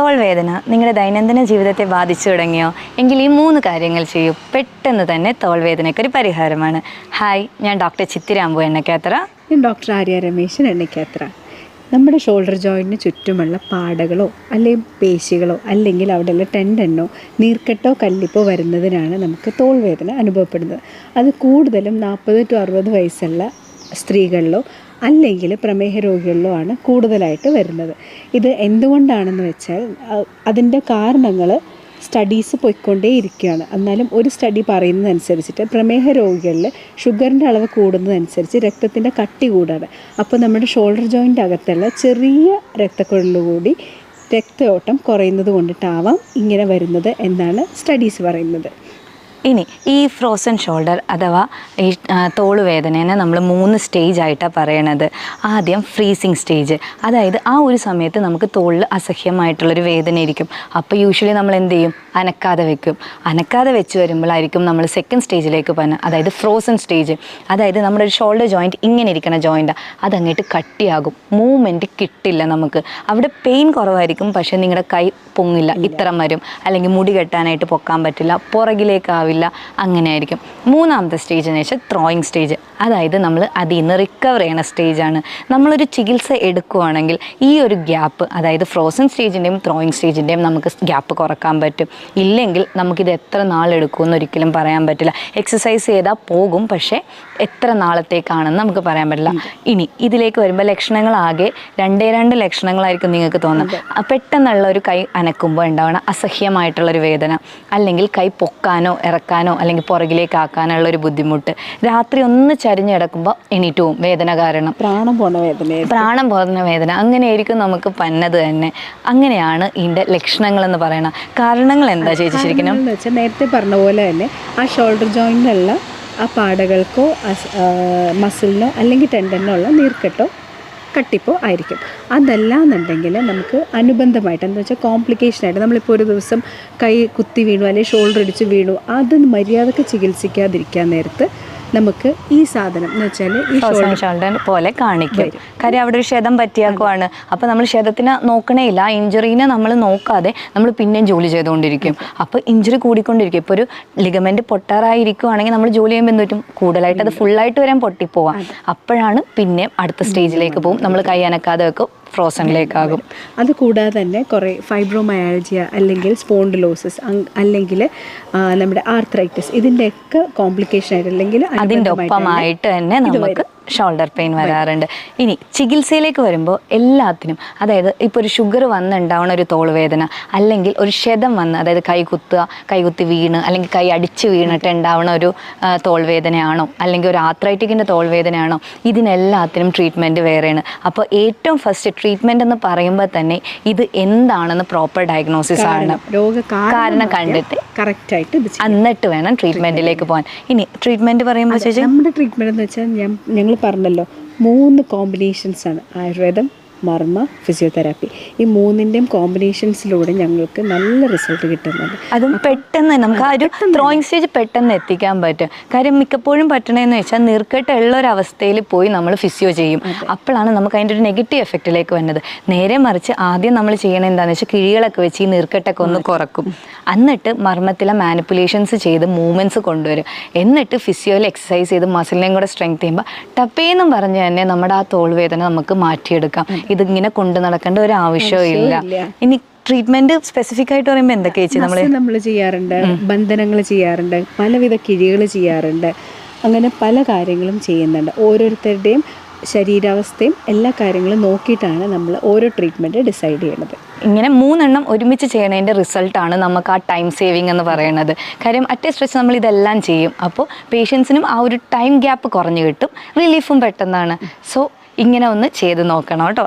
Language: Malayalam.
തോൾ വേദന നിങ്ങളുടെ ദൈനംദിന ജീവിതത്തെ ബാധിച്ചു തുടങ്ങിയോ? എങ്കിൽ ഈ മൂന്ന് കാര്യങ്ങൾ ചെയ്യൂ. പെട്ടെന്ന് തന്നെ തോൾ വേദനയ്ക്ക് ഒരു പരിഹാരമാണ്. ഹായ് ഞാൻ ഡോക്ടർ ചിത്തിരാമ്പു എണ്ണക്കാത്ര ഞാൻ ഡോക്ടർ ആര്യ രമേശൻ എണ്ണിക്കാത്ര നമ്മുടെ ഷോൾഡർ ജോയിന്റിന് ചുറ്റുമുള്ള പാടകളോ അല്ലെങ്കിൽ പേശികളോ അല്ലെങ്കിൽ അവിടെയുള്ള ടെൻഡനോ നീർക്കെട്ടോ കല്ലിപ്പോ വരുന്നതിനാണ് നമുക്ക് തോൾവേദന അനുഭവപ്പെടുന്നത്. അത് കൂടുതലും നാൽപ്പത് ടു അറുപത് വയസ്സുള്ള സ്ത്രീകളിലോ അല്ലെങ്കിൽ പ്രമേഹ രോഗികളിലോ ആണ് കൂടുതലായിട്ട് വരുന്നത്. ഇത് എന്തുകൊണ്ടാണെന്ന് വെച്ചാൽ അതിന്റെ കാരണങ്ങൾ സ്റ്റഡീസ് പോയിക്കൊണ്ടേ ഇരിക്കുകയാണ് എന്നാലും ഒരു സ്റ്റഡി പറയുന്നതനുസരിച്ചിട്ട് പ്രമേഹ രോഗികളിൽ ഷുഗറിന്റെ അളവ് കൂടുന്നതനുസരിച്ച് രക്തത്തിന്റെ കട്ടി കൂടാണ്. അപ്പോൾ നമ്മുടെ ഷോൾഡർ ജോയിന്റ് അകത്തുള്ള ചെറിയ രക്തക്കുഴലുകൂടി രക്തയോട്ടം കുറയുന്നത് കൊണ്ടിട്ടാവാം ഇങ്ങനെ വരുന്നത് എന്നാണ് സ്റ്റഡീസ് പറയുന്നത്. ഇനി ഈ ഫ്രോസൺ ഷോൾഡർ അഥവാ ഈ ആ, തോൾ വേദനേനെ നമ്മൾ മൂന്ന് സ്റ്റേജ് ആയിട്ടാണ് പറയണത്. ആദ്യം ഫ്രീസിങ് സ്റ്റേജ് അതായത് ആ ഒരു സമയത്ത് നമുക്ക് തോളിൽ അസഹ്യമായിട്ടുള്ളൊരു വേദന ഇരിക്കും അപ്പോൾ യൂഷ്വലി നമ്മൾ എന്ത് ചെയ്യും? അനക്കാതെ വെക്കും. അനക്കാതെ വെച്ച് വരുമ്പോഴായിരിക്കും നമ്മൾ സെക്കൻഡ് സ്റ്റേജിലേക്ക് പോകുന്നത് അതായത് ഫ്രോസൺ സ്റ്റേജ് അതായത് നമ്മുടെ ഒരു ഷോൾഡർ ജോയിന്റ് ഇങ്ങനെ ഇരിക്കുന്ന ജോയിന്റാണ് അതങ്ങോട്ട് കട്ടിയാകും. മൂവ്മെന്റ് കിട്ടില്ല നമുക്ക്. അവിടെ പെയിൻ കുറവായിരിക്കും. പക്ഷേ നിങ്ങളുടെ കൈ പൊങ്ങില്ല. ഇത്തരം വരും. അല്ലെങ്കിൽ മുടി കെട്ടാനായിട്ട് പൊക്കാൻ പറ്റില്ല. പുറകിലേക്കാവില്ല അങ്ങനെ ആയിരിക്കും മൂന്നാമത്തെ സ്റ്റേജ് എന്ന് വെച്ചാൽ ത്രോയിങ് സ്റ്റേജ് അതായത് നമ്മൾ അതിൽ നിന്ന് റിക്കവർ ചെയ്യണ സ്റ്റേജാണ് നമ്മളൊരു ചികിത്സ എടുക്കുകയാണെങ്കിൽ ഈ ഒരു ഗ്യാപ്പ് അതായത് ഫ്രോസൺ സ്റ്റേജിന്റെയും ത്രോയിങ് സ്റ്റേജിന്റെയും നമുക്ക് ഗ്യാപ്പ് കുറയ്ക്കാൻ പറ്റും. ഇല്ലെങ്കിൽ നമുക്കിത് എത്ര നാളെടുക്കുമെന്ന് ഒരിക്കലും പറയാൻ പറ്റില്ല. എക്സസൈസ് ചെയ്താൽ പോകും പക്ഷേ എത്ര നാളത്തേക്കാണെന്ന് നമുക്ക് പറയാൻ പറ്റില്ല. ഇനി ഇതിലേക്ക് വരുമ്പോൾ ലക്ഷണങ്ങളാകെ രണ്ടേ രണ്ട് ലക്ഷണങ്ങളായിരിക്കും നിങ്ങൾക്ക് തോന്നുന്നത്. പെട്ടെന്നുള്ള ഒരു കൈ അനക്കുമ്പോൾ ഉണ്ടാവണ അസഹ്യമായിട്ടുള്ളൊരു വേദന. അല്ലെങ്കിൽ കൈ പൊക്കാനോ ഇറക്കാനോ അല്ലെങ്കിൽ പുറകിലേക്ക് ആക്കാനുള്ള ഒരു ബുദ്ധിമുട്ട്. രാത്രി ഒന്ന് ചരിഞ്ഞ് കിടക്കുമ്പോൾ എണീറ്റ് പോവും വേദന കാരണം. പ്രാണം പോണ വേദന പ്രാണം പോകുന്ന വേദന. അങ്ങനെയായിരിക്കും നമുക്ക് പന്നത് തന്നെ. അങ്ങനെയാണ് ഇതിന്റെ ലക്ഷണങ്ങൾ എന്ന് പറയണ കാരണങ്ങൾ എന്താ ചേച്ചി ശരിക്കും? വെച്ചാൽ നേരത്തെ പറഞ്ഞ പോലെ തന്നെ ആ ഷോൾഡർ ജോയിന്റുള്ള ആ പാടകൾക്കോ മസിലിനോ അല്ലെങ്കിൽ ടെൻഡനോ ഉള്ള നീർക്കെട്ടോ കട്ടിപ്പോ ആയിരിക്കും. അതല്ല എന്നുണ്ടെങ്കിൽ നമുക്ക് അനുബന്ധമായിട്ട് എന്താ വെച്ചാൽ കോംപ്ലിക്കേഷനായിട്ട് നമ്മളിപ്പോൾ ഒരു ദിവസം കൈ കുത്തി വീണു അല്ലെങ്കിൽ ഷോൾഡർ ഇടിച്ച് വീണു അത് മര്യാദയ്ക്ക് ചികിത്സിക്കാതിരിക്കാൻ നേരത്ത് നമുക്ക് ഈ സാധനം എന്ന് വെച്ചാൽ ഈ ഷോൾഡർ പോലെ കാണിക്കും. കാര്യം അവിടെ ഒരു ക്ഷതം പറ്റിയാക്കുവാണ്. അപ്പോൾ നമ്മൾ ക്ഷതത്തിനെ നോക്കണേ ഇല്ല ആ ഇഞ്ചുറീനെ നമ്മൾ നോക്കാതെ നമ്മൾ പിന്നെയും ജോലി ചെയ്തുകൊണ്ടിരിക്കും. അപ്പോൾ ഇഞ്ചുറി കൂടിക്കൊണ്ടിരിക്കും. ഇപ്പോൾ ഒരു ലിഗമെന്റ് പൊട്ടാറായിരിക്കുവാണെങ്കിൽ നമ്മൾ ജോലി ചെയ്യുമ്പോൾ എന്ത് പറ്റും? കൂടുതലായിട്ട് അത് ഫുള്ളായിട്ട് വരാൻ പൊട്ടിപ്പോവാം. അപ്പോഴാണ് പിന്നെ അടുത്ത സ്റ്റേജിലേക്ക് പോകും. നമ്മൾ കൈ അനക്കാതെ വെക്കും ഫ്രോസണിലേക്കാകും. അത് കൂടാതെ തന്നെ കുറേ ഫൈബ്രോമയാൾജിയ അല്ലെങ്കിൽ സ്പോണ്ടിലോസിസ് അല്ലെങ്കിൽ നമ്മുടെ ആർത്രൈറ്റിസ് ഇതിന്റെയൊക്കെ കോംപ്ലിക്കേഷൻ ആയിട്ട് അല്ലെങ്കിൽ അതിന്റെ ഒപ്പമായിട്ട് തന്നെ നമുക്ക് ഷോൾഡർ പെയിൻ വരാറുണ്ട്. ഇനി ചികിത്സയിലേക്ക് വരുമ്പോൾ എല്ലാത്തിനും അതായത് ഇപ്പോൾ ഒരു ഷുഗർ വന്നുണ്ടാവുന്ന ഒരു തോൾ വേദന അല്ലെങ്കിൽ ഒരു ക്ഷതം വന്ന് അതായത് കൈ കുത്തുക കൈ കുത്തി വീണ് അല്ലെങ്കിൽ കൈ അടിച്ച് വീണിട്ട് ഉണ്ടാവുന്ന ഒരു തോൾവേദനയാണോ തോൾ വേദനയാണോ അല്ലെങ്കിൽ ഒരു ആത്രൈറ്റിക്കിന്റെ തോൾവേദനയാണോ ഇതിനെല്ലാത്തിനും ട്രീറ്റ്മെന്റ് വേറെയാണ്. അപ്പോൾ ഏറ്റവും ഫസ്റ്റ് ട്രീറ്റ്മെന്റ് എന്ന് പറയുമ്പോൾ തന്നെ ഇത് എന്താണെന്ന് പ്രോപ്പർ ഡയഗ്നോസിസ് ആണ്. കാരണം കണ്ടിട്ട് കറക്റ്റായിട്ട്. എന്നിട്ട് വേണം ട്രീറ്റ്മെന്റിലേക്ക് പോകാൻ. ഇനി ട്രീറ്റ്മെന്റ് പറയുമ്പോൾ നമ്മുടെ ട്രീറ്റ്മെന്റ് എന്ന് വെച്ചാൽ ഞാൻ പറഞ്ഞല്ലോ മൂന്ന് കോമ്പിനേഷൻസ് ആണ് ആയുർവേദം മർമ്മ ഫിസിയോതെറാപ്പി ഈ മൂന്നിന്റെയും കോമ്പിനേഷൻസിലൂടെ ഞങ്ങൾക്ക് നല്ല റിസൾട്ട് കിട്ടുന്നുണ്ട്. അതും പെട്ടെന്ന് നമുക്ക് ആ ഒരു ത്രോയിങ് സ്റ്റേജ് പെട്ടെന്ന് എത്തിക്കാൻ പറ്റും. കാര്യം മിക്കപ്പോഴും പറ്റണമെന്ന് വെച്ചാൽ നീർക്കെട്ടുള്ള ഒരു അവസ്ഥയിൽ പോയി നമ്മൾ ഫിസിയോ ചെയ്യും. അപ്പോഴാണ് നമുക്ക് അതിന്റെ ഒരു നെഗറ്റീവ് എഫക്റ്റിലേക്ക് വരുന്നത് നേരെ മറിച്ച് ആദ്യം നമ്മൾ ചെയ്യണത് എന്താണെന്ന് വെച്ചാൽ കിഴികളൊക്കെ വെച്ച് ഈ നീർക്കെട്ടൊക്കെ ഒന്ന് കുറക്കും. എന്നിട്ട് മർമ്മത്തിലെ മാനിപ്പുലേഷൻസ് ചെയ്ത് മൂവ്മെന്റ്സ് കൊണ്ടുവരും. എന്നിട്ട് ഫിസിയോയിൽ എക്സസൈസ് ചെയ്ത് മസിലിനെയും കൂടെ സ്ട്രെങ്ത് ചെയ്യുമ്പോൾ ടപ്പേന്നും പറഞ്ഞ് തന്നെ നമ്മുടെ ആ തോൾവേദന നമുക്ക് മാറ്റിയെടുക്കാം. ഇതിങ്ങനെ കൊണ്ടു നടക്കേണ്ട ഒരു ആവശ്യമില്ല. ഇനി ട്രീറ്റ്മെന്റ് സ്പെസിഫിക് ആയിട്ട് പറയുമ്പോൾ എന്തൊക്കെ ചേച്ചി നമ്മൾ നമ്മൾ ചെയ്യാറുണ്ട് ബന്ധനങ്ങൾ ചെയ്യാറുണ്ട് പലവിധ കിഴികൾ ചെയ്യാറുണ്ട്. അങ്ങനെ പല കാര്യങ്ങളും ചെയ്യുന്നുണ്ട്. ഓരോരുത്തരുടെയും ശരീരാവസ്ഥയും എല്ലാ കാര്യങ്ങളും നോക്കിയിട്ടാണ് നമ്മൾ ഓരോ ട്രീറ്റ്മെന്റ് ഡിസൈഡ് ചെയ്യുന്നത് ഇങ്ങനെ മൂന്നെണ്ണം ഒരുമിച്ച് ചെയ്യണതിന്റെ റിസൾട്ടാണ് നമുക്ക് ആ ടൈം സേവിങ് എന്ന് പറയുന്നത് കാര്യം അറ്റ് സ്ട്രെച്ച് നമ്മൾ ഇതെല്ലാം ചെയ്യും. അപ്പോൾ പേഷ്യൻസിനും ആ ഒരു ടൈം ഗ്യാപ്പ് കുറഞ്ഞു കിട്ടും. റിലീഫും പെട്ടെന്നാണ്. സോ ഇങ്ങനെ ഒന്ന് ചെയ്ത് നോക്കണം കേട്ടോ.